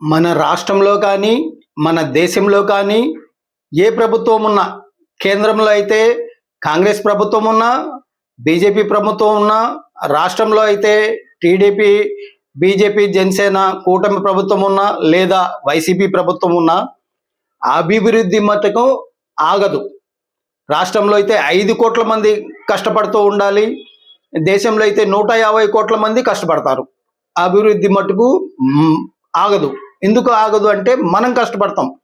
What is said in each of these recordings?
మన రాష్ట్రంలో కానీ మన దేశంలో కానీ ఏ ప్రభుత్వం ఉన్నా కేంద్రంలో అయితే కాంగ్రెస్ ప్రభుత్వం ఉన్నా బీజేపీ ప్రభుత్వం ఉన్నా రాష్ట్రంలో అయితే టీడీపీ బీజేపీ జనసేన కూటమి ప్రభుత్వం ఉన్నా లేదా వైసీపీ ప్రభుత్వం ఉన్నా అభివృద్ధి మటుకు ఆగదు. రాష్ట్రంలో అయితే ఐదు కోట్ల మంది కష్టపడుతూ ఉండాలి. దేశంలో అయితే నూట యాభై కోట్ల మంది కష్టపడతారు. అభివృద్ధి మటుకు ఆగదు. ఎందుకు ఆగదు అంటే మనం కష్టపడతాం.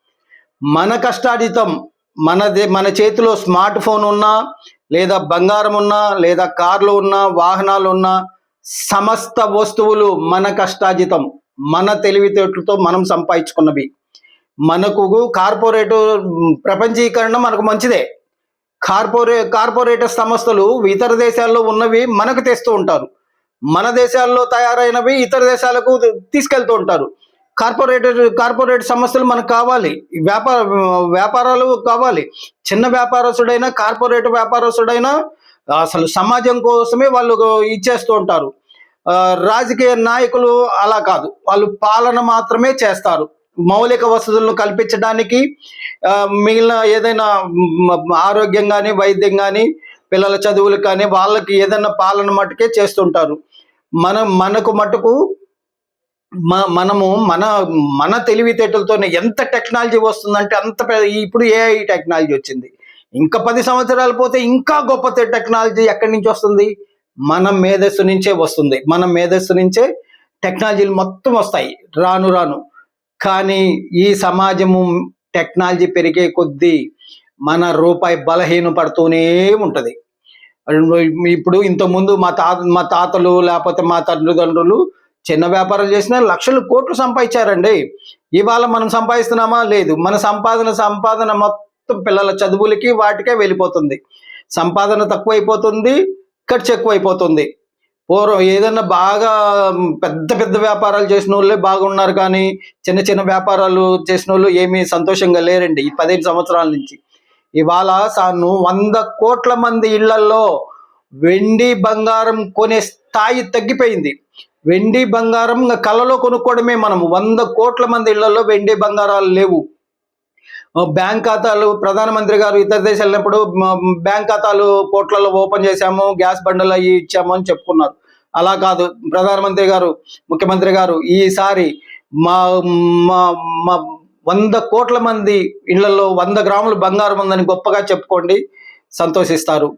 మన కష్టార్జితం మన దే- మన చేతిలో స్మార్ట్ ఫోన్ ఉన్నా లేదా బంగారం ఉన్నా లేదా కార్లు ఉన్నా వాహనాలు ఉన్నా సమస్త వస్తువులు మన కష్టార్జితం మన తెలివితేటలతో మనం సంపాదించుకున్నవి. మనకు కార్పొరేట్ ప్రపంచీకరణ మనకు మంచిదే. కార్పొరే కార్పొరేటర్ సంస్థలు ఇతర దేశాల్లో ఉన్నవి మనకు తెస్తూ ఉంటారు. మన దేశాల్లో తయారైనవి ఇతర దేశాలకు తీసుకెళ్తూ ఉంటారు. కార్పొరేట్ కార్పొరేట్ సంస్థలు మనకు కావాలి. వ్యాపార వ్యాపారాలు కావాలి. చిన్న వ్యాపారస్తుడైనా కార్పొరేట్ వ్యాపారస్తుడైనా అసలు సమాజం కోసమే వాళ్ళు ఇచ్చేస్తూ ఉంటారు. రాజకీయ నాయకులు అలా కాదు. వాళ్ళు పాలన మాత్రమే చేస్తారు. మౌలిక వసతులను కల్పించడానికి మిగిలిన ఏదైనా ఆరోగ్యం కానీ వైద్యం కానీ పిల్లల చదువులు కానీ వాళ్ళకి ఏదైనా పాలన మట్టుకే చేస్తుంటారు. మన మనకు మటుకు మనము మన మన తెలివితేటలతోనే ఎంత టెక్నాలజీ వస్తుందంటే అంత పెద్ద- ఇప్పుడు ఏఐ టెక్నాలజీ వచ్చింది. ఇంకా పది సంవత్సరాలు పోతే ఇంకా గొప్ప టెక్నాలజీ ఎక్కడి నుంచి వస్తుంది? మన మేధస్సు నుంచే వస్తుంది. మన మేధస్సు నుంచే టెక్నాలజీలు మొత్తం వస్తాయి. రాను రాను. కానీ ఈ సమాజము టెక్నాలజీ పెరిగే కొద్దీ మన రూపాయి బలహీన పడుతూనే ఉంటుంది. ఇప్పుడు ఇంతకుముందు మా తాత మా తాతలు లేకపోతే మా తల్లిదండ్రులు చిన్న వ్యాపారాలు చేసినా లక్షలు కోట్లు సంపాదించారండి. ఇవాళ మనం సంపాదిస్తున్నామా? లేదు. మన సంపాదన సంపాదన మొత్తం పిల్లల చదువులకి వాటికే వెళ్ళిపోతుంది. సంపాదన తక్కువైపోతుంది ఖర్చు ఎక్కువైపోతుంది. పూర్వం ఏదన్నా బాగా పెద్ద పెద్ద వ్యాపారాలు చేసిన వాళ్ళే బాగున్నారు కానీ చిన్న చిన్న వ్యాపారాలు చేసిన వాళ్ళు ఏమీ సంతోషంగా లేరండి ఈ పదిహేను సంవత్సరాల నుంచి. ఇవాళ సాను వంద కోట్ల మంది ఇళ్ళలో వెండి బంగారం కొనే స్థాయి తగ్గిపోయింది. వెండి బంగారం ఇంకా కళ్ళలో కొనుక్కోవడమే మనం వంద కోట్ల మంది ఇళ్ళలో వెండి బంగారాలు లేవు. బ్యాంక్ ఖాతాలు ప్రధానమంత్రి గారు ఇతర దేశాలు వెళ్ళినప్పుడు బ్యాంక్ ఖాతాలు కోట్లలో ఓపెన్ చేశాము గ్యాస్ బండలు అవి ఇచ్చాము అని చెప్పుకున్నారు. అలా కాదు. ప్రధానమంత్రి గారు ముఖ్యమంత్రి గారు ఈసారి మా మా వంద కోట్ల మంది ఇళ్ళలో వంద గ్రాములు బంగారం ఉందని గొప్పగా చెప్పుకోండి. సంతోషిస్తారు.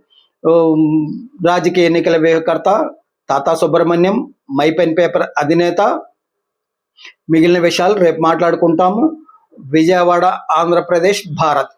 రాజకీయ ఎన్నికల వ్యూహకర్త తాతా సుబ్రహ్మణ్యం మై పెన్ పేపర్ అధినేత. మిగిలిన విషయాలు రేపు మాట్లాడుకుంటాము. విజయవాడ ఆంధ్రప్రదేశ్ భారత్.